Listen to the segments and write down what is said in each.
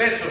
এসো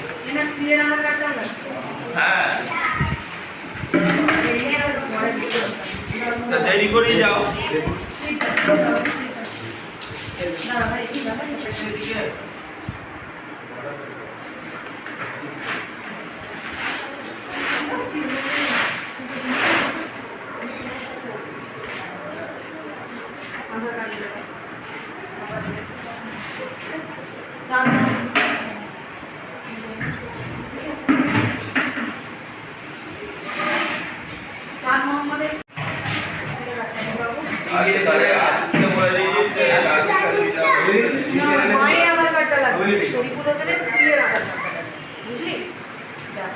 হ্যাঁ। দেরি করে যাও। চার বুঝলি যা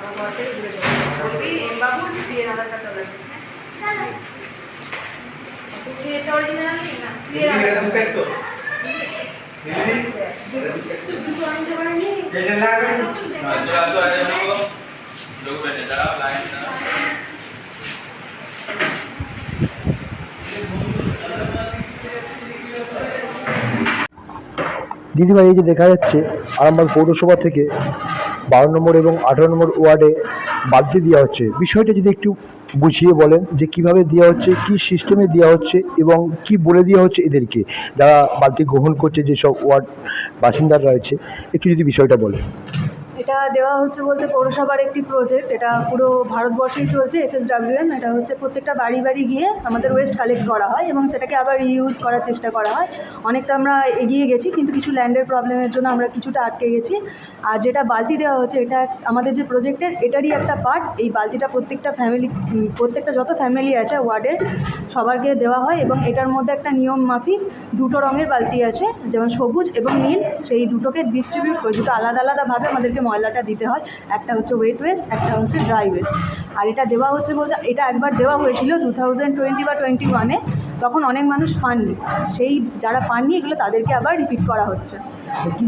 আমার ঘর থেকে ঘুরে যাবো বলবি এম বাবুর স্ত্রীর আধার কার্ডটা লাগবে তুই কি এটা অরিজিনাল আনলি না স্ত্রীর আধার এরকম সেট তো দুটো আনতে পারেনি যেটা লাগবে আচ্ছা আচ্ছা আচ্ছা লোক বেনে দাঁড়াও লাইন দাঁড়াও দিদিভাই এই যে দেখা যাচ্ছে, আরামবাগ পৌরসভা থেকে বারো নম্বর এবং আঠারো নম্বর ওয়ার্ডে বাড়তি দেওয়া হচ্ছে। বিষয়টা যদি একটু বুঝিয়ে বলেন যে কীভাবে দেওয়া হচ্ছে, কি সিস্টেমে দেওয়া হচ্ছে এবং কি বলে দেওয়া হচ্ছে এদেরকে, যারা বালতি গ্রহণ করছে যেসব ওয়ার্ড বাসিন্দারা রয়েছে, একটু যদি বিষয়টা বলেন। এটা দেওয়া হচ্ছে বলতে পৌরসভার একটি প্রজেক্ট এটা পুরো ভারতবর্ষেই চলছে এসএসডাব্লিউএম এটা হচ্ছে প্রত্যেকটা বাড়ি বাড়ি গিয়ে আমাদের ওয়েস্ট কালেক্ট করা হয় এবং সেটাকে আবার ইউজ করার চেষ্টা করা হয়। অনেকটা আমরা এগিয়ে গেছি, কিন্তু কিছু ল্যান্ডের প্রবলেমের জন্য আমরা কিছুটা আটকে গেছি। আর যেটা বালতি দেওয়া হচ্ছে, এটা আমাদের যে প্রজেক্টের এটারই একটা পার্ট এই বালতিটা প্রত্যেকটা ফ্যামিলি প্রত্যেকটা যত ফ্যামিলি আছে ওয়ার্ডের সবারকে দেওয়া হয় এবং এটার মধ্যে একটা নিয়ম মাফিক দুটো রঙের বালতি আছে, যেমন সবুজ এবং নীল, সেই দুটোকে ডিস্ট্রিবিউট করে, দুটো আলাদা আলাদাভাবে আমাদেরকে ময়লাটা দিতে হয়। একটা হচ্ছে ওয়েট ওয়েস্ট একটা হচ্ছে ড্রাই ওয়েস্ট আর এটা দেওয়া হচ্ছে বলতে, এটা একবার দেওয়া হয়েছিল টু থাউজেন্ড টোয়েন্টি বা টোয়েন্টি ওয়ানে। তখন অনেক মানুষ পাননি। সেই যারা পাননি, এগুলো তাদেরকে আবার রিপিট করা হচ্ছে। কি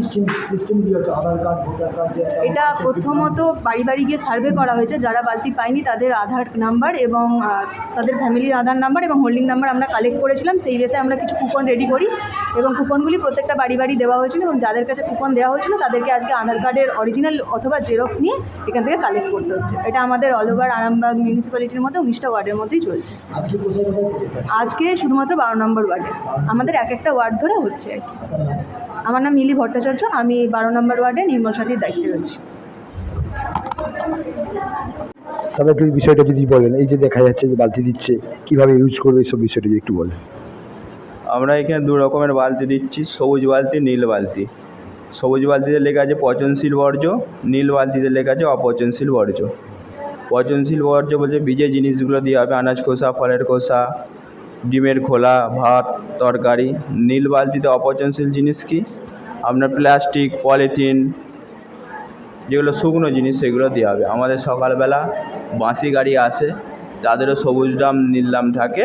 সিস্টেম দেওয়া হচ্ছে আধার কার্ড ভোটার কার্ড এটা প্রথমত বাড়ি বাড়ি গিয়ে সার্ভে করা হয়েছে যারা বালতি পায়নি তাদের আধার নাম্বার এবং তাদের ফ্যামিলির আধার নাম্বার এবং হোল্ডিং নাম্বার আমরা কালেক্ট করেছিলাম। সেই বেসে আমরা কিছু কুপন রেডি করি এবং কুপনগুলি প্রত্যেকটা বাড়ি বাড়ি দেওয়া হয়েছিল এবং যাদের কাছে কুপন দেওয়া হয়েছিল তাদেরকে আজকে আধার কার্ডের অরিজিনাল অথবা জেরক্স নিয়ে এখান থেকে কালেক্ট করতে হচ্ছে। এটা আমাদের অল ওভার আরামবাগ মিউনিসিপ্যালিটির মধ্যে উনিশটা ওয়ার্ডের মধ্যেই চলছে? আজকে শুধুমাত্র বারো নম্বর ওয়ার্ডে। আমাদের এক একটা ওয়ার্ড ধরে হচ্ছে আর কি। আমার নাম মিলি ভট্টাচার্য আমি বারো নম্বর ওয়ার্ডে নির্মল সাথীর দায়িত্বে রয়েছি। তাহলে একটু বিষয়টা যদি বলেন এই যে দেখা যাচ্ছে যে বালতি দিচ্ছে কীভাবে ইউজ করবে এইসব বিষয়টা যদি একটু বলেন। আমরা এখানে দু রকমের বালতি দিচ্ছি সবুজ বালতি নীল বালতি। সবুজ বালতিতে লেখা আছে পচনশীল বর্জ্য নীল বালতিতে লেখা আছে অপচনশীল বর্জ্য। পচনশীল বর্জ্য বলতে বীজে জিনিসগুলো দেওয়া হবে আনাজ খোসা ফলের খোসা ডিমের খোলা, ভাত, তরকারি, নীল বালতিতে অপচনশীল জিনিস কি? আপনার প্লাস্টিক, পলিথিন, যেগুলো শুকনো জিনিস, সেগুলো দেওয়া হবে। আমাদের সকালবেলা বাঁশি গাড়ি আসে, তাদেরও সবুজ ড্রাম নীল ড্রাম থাকে।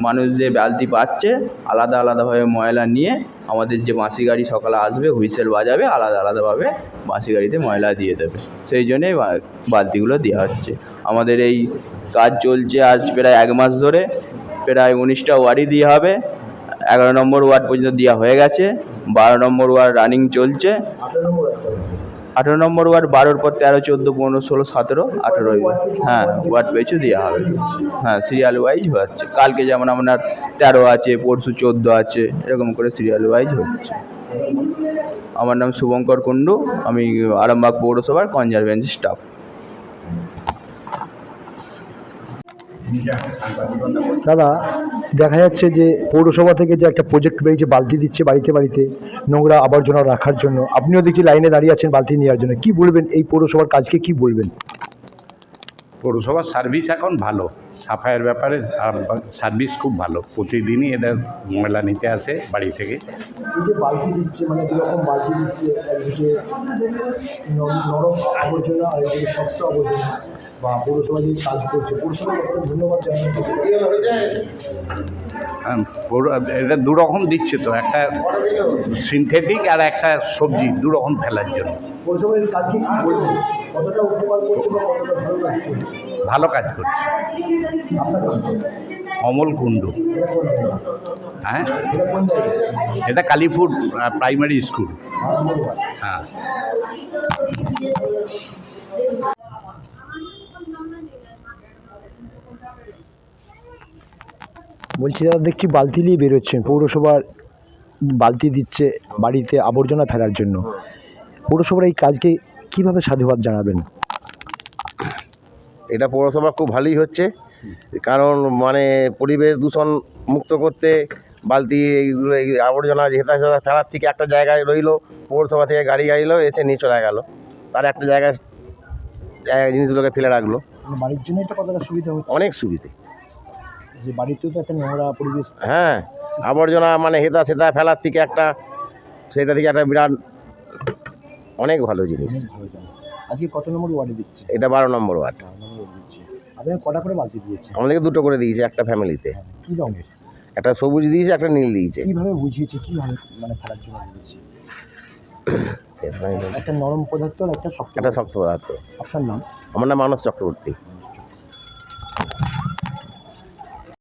মানুষ যে বালতি পাচ্ছে, আলাদা আলাদাভাবে ময়লা নিয়ে আমাদের যে বাঁশি গাড়ি সকালে আসবে, হুইসেল বাজাবে, আলাদা আলাদাভাবে বাঁশি গাড়িতে ময়লা দিয়ে দেবে। সেই জন্যেই বালতিগুলো দেওয়া হচ্ছে। আমাদের এই কাজ চলছে আজ প্রায় এক মাস ধরে। প্রায় উনিশটা ওয়ার্ডই দেওয়া হবে। এগারো নম্বর ওয়ার্ড পর্যন্ত দেওয়া হয়ে গেছে। বারো নম্বর ওয়ার্ড রানিং চলছে। আঠারো নম্বর ওয়ার্ড বারোর পর তেরো, চোদ্দ, পনেরো, ষোলো, সতেরো, আঠেরো হ্যাঁ ওয়ার্ড পেছু দেওয়া হবে। হ্যাঁ সিরিয়াল ওয়াইজ হচ্ছে। কালকে যেমন আপনার তেরো আছে, পরশু চোদ্দ আছে, এরকম করে সিরিয়াল ওয়াইজ হচ্ছে। আমার নাম শুভঙ্কর কুণ্ডু। আমি আরামবাগ পৌরসভার কনজারভেন্সি স্টাফ। দাদা, দেখা যাচ্ছে যে পৌরসভা থেকে যে একটা প্রজেক্ট বেরিয়েছে, বালতি দিচ্ছে বাড়িতে বাড়িতে, নোংরা আবর্জনা রাখার জন্য। আপনিও দেখি লাইনে দাঁড়িয়ে আছেন বালতি নেওয়ার জন্য। কি বলবেন? এই পৌরসভার কাজকে কি বলবেন? পৌরসভার সার্ভিস এখন ভালো। সাফাইয়ের ব্যাপারে সার্ভিস খুব ভালো। প্রতিদিনই এদের ময়লা নিতে আসে বাড়ি থেকে। এই যে বালতি দিচ্ছে মানে দুরকম বালতি দিচ্ছে একদিকে নরম আবর্জনা আর একদিকে শক্ত আবর্জনা বা পৌরসভা যে কাজ করছে ধন্যবাদ হ্যাঁ, এটা দু রকম দিচ্ছে তো একটা সিনথেটিক আর একটা সবজি দু রকম ফেলার জন্য। পৌরসভার এই কি কতটা উপকার করছে বা কতটা ভালো কাজ করছে? ভালো কাজ করছে। অমল কুণ্ডু। হ্যাঁ? এটা কালীপুর প্রাইমারি স্কুল হ্যাঁ। বলছি, দাদা, দেখছি বালতি নিয়ে বেরোচ্ছেন। পৌরসভার বালতি দিচ্ছে বাড়িতে আবর্জনা ফেলার জন্য। পৌরসভার এই কাজকে কীভাবে সাধুবাদ জানাবেন? এটা পৌরসভা খুব ভালোই হচ্ছে। কারণ মানে পরিবেশ দূষণ মুক্ত করতে বালতি এইগুলো এই আবর্জনা হেতা হেতা ফেলার থেকে একটা জায়গায় রইল পৌরসভা থেকে গাড়ি আইলো এসে নিয়ে চলে গেলো। তার একটা জায়গায় জিনিসগুলোকে ফেলে রাখল। বাড়ির জন্য এটা কতটা সুবিধা হচ্ছে? অনেক সুবিধে। যে বাড়িতেও তো একটা নোংরা পরিবেশ হ্যাঁ আবর্জনা মানে হেতা সেতা ফেলার থেকে একটা সেটা থেকে একটা বিরাট অনেক ভালো জিনিস। আজকে কত নম্বর ওয়ার্ডে দিচ্ছে এটা বারো নম্বর ওয়ার্ড। আপনার কটা করে বালতি দিয়েছে আমাদেরকে দুটো করে দিয়েছে একটা ফ্যামিলিতে। কী রঙের? একটা সবুজ দিয়েছে একটা নীল দিয়েছে। কীভাবে বুঝিয়েছে কীভাবে মানে ফেলার জন্য দিয়েছে? একটা নরম পদার্থ আর একটা শক্ত একটা শক্ত পদার্থ। আপনার নাম? আমার নাম মানস চক্রবর্তী।